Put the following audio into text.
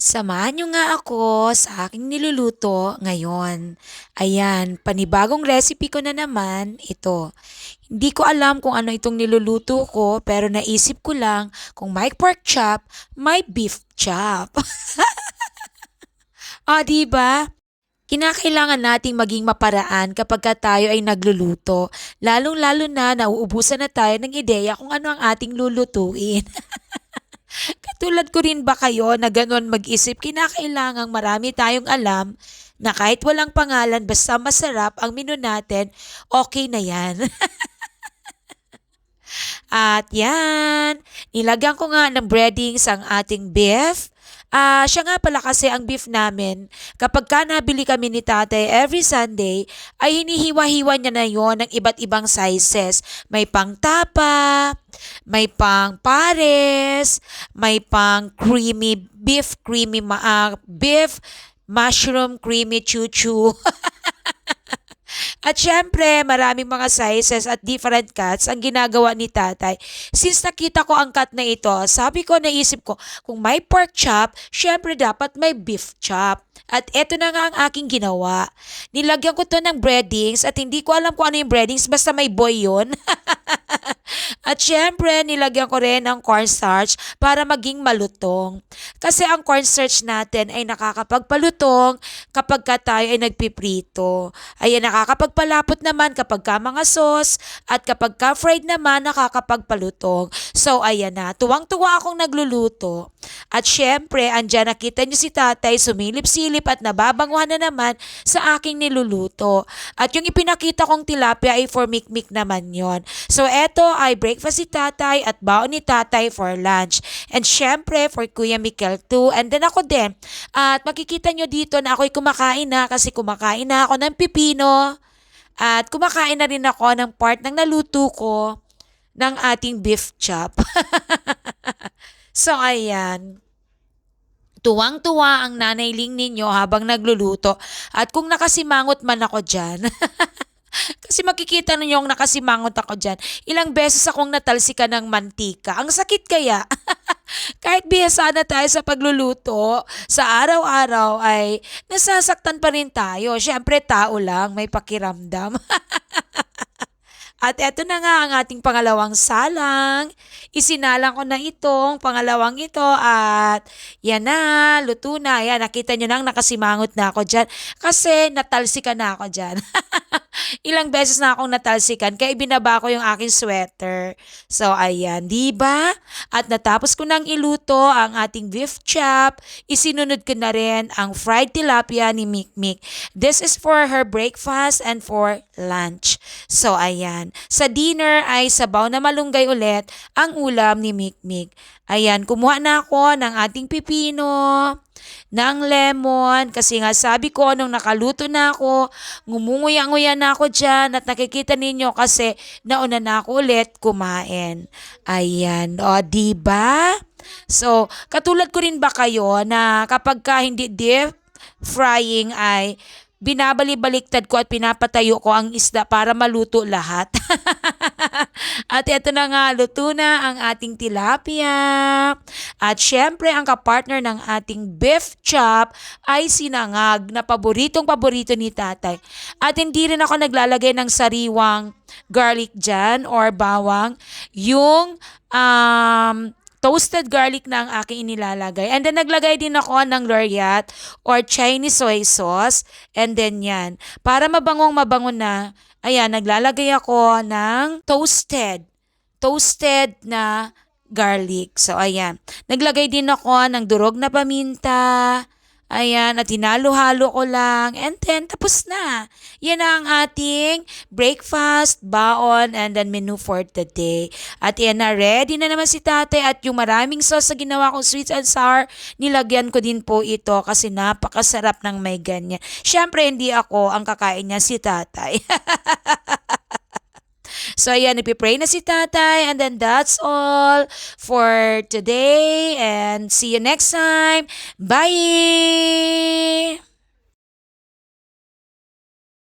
Samahan niyo nga ako sa aking niluluto ngayon. Ayan, panibagong recipe ko na naman ito. Hindi ko alam kung ano itong niluluto ko pero naisip ko lang kung may pork chop, may beef chop. Ah, di ba? Kinakailangan nating maging maparaan kapag ka tayo ay nagluluto. Lalong-lalo na nauubusan na tayo ng ideya kung ano ang ating lulutuin. Katulad ko rin ba kayo na gano'n mag-isip, kinakailangang marami tayong alam na kahit walang pangalan basta masarap ang menu natin, okay na yan. At yan, nilagyan ko nga ng breadings ang ating beef. Ah, siya nga pala kasi ang beef namin, kapag ka nabili kami ni tatay every Sunday, ay hinihiwa-hiwa niya na yon ng iba't ibang sizes. May pang tapa, may pang pares, may pang creamy beef, creamy ma- ah, beef, mushroom, creamy chuchu. At syempre, maraming mga sizes at different cuts ang ginagawa ni tatay. Since nakita ko ang cut na ito, sabi ko, naisip ko, kung may pork chop, syempre dapat may beef chop. At eto na nga ang aking ginawa. Nilagyan ko to ng breadings at hindi ko alam kung ano yung breadings, basta may boy yun. At syempre, nilagyan ko rin ng cornstarch para maging malutong. Kasi ang cornstarch natin ay nakakapagpalutong kapag ka tayo ay nagpiprito. Ayan, nakakapagpalapot naman kapag ka mga sauce at kapag ka fried naman, nakakapagpalutong. So, ayan na. Tuwang-tuwa akong nagluluto. At syempre, andyan nakita niyo si tatay sumilip-silip at nababanguhan na naman sa aking niluluto. At yung ipinakita kong tilapia ay for mikmik naman yon. So, eto ay breakfast si tatay at baon ni tatay for lunch. And syempre, for Kuya Mikel too. And then ako din. At makikita nyo dito na ako'y kumakain na kasi kumakain na ako ng pipino. At kumakain na rin ako ng part ng naluto ko ng ating beef chop. so, ayan. Tuwang-tuwa ang nanay Ling ninyo habang nagluluto. At kung nakasimangot man ako dyan, Kasi makikita ninyo yung nakasimangot ako dyan. Ilang beses akong natalsikan ng mantika. Ang sakit kaya. Kahit bihasa na tayo sa pagluluto, sa araw-araw ay nasasaktan pa rin tayo. Siyempre, tao lang, may pakiramdam. At eto na nga ang ating pangalawang salang. Isinalang ko na itong pangalawang ito at yan na, luto na. Yan, nakita nyo nang nakasimangot na ako dyan. Kasi natalsikan na ako dyan. Ilang beses na akong natalsikan kaya ibinaba ko yung aking sweater. So ayan, 'di ba? At natapos ko nang iluto ang ating beef chop, isinunod ko na rin ang fried tilapia ni Mikmik. This is for her breakfast and for lunch. So ayan, sa dinner ay sabaw na malunggay ulit ang ulam ni Mikmik. Ayan, kumuha na ako ng ating pipino, ng lemon, kasi nga sabi ko nung nakaluto na ako, ngumunguya-nguya na ako dyan at nakikita ninyo kasi nauna na ako ulit kumain. Ayan, o di ba? So, katulad ko rin ba kayo na kapag ka hindi deep frying ay binabali-baliktad ko at pinapatayo ko ang isda para maluto lahat. at ito na nga, luto na ang ating tilapia. At syempre, ang kapartner ng ating beef chop ay sinangag na paboritong paborito ni tatay. At hindi rin ako naglalagay ng sariwang garlic dyan or bawang. Yung um, toasted garlic na ang aking inilalagay. And then naglagay din ako ng loriat or Chinese soy sauce. And then yan. Para mabangong mabango na, ayan, naglalagay ako ng toasted. Toasted na garlic. So, ayan. Naglagay din ako ng durog na paminta, Ayan, at hinalo-halo ko lang. And then, tapos na. Yan na ang ating breakfast, baon, and then menu for the day. At yan na, ready na naman si tate. At yung maraming sauce sa ginawa kong sweet and sour, nilagyan ko din po ito kasi napakasarap ng may ganyan. Siyempre, hindi ako ang kakain niya, si tatay. So, ayan, ipipray na si tatay. And then, that's all for today. And see you next time. Bye!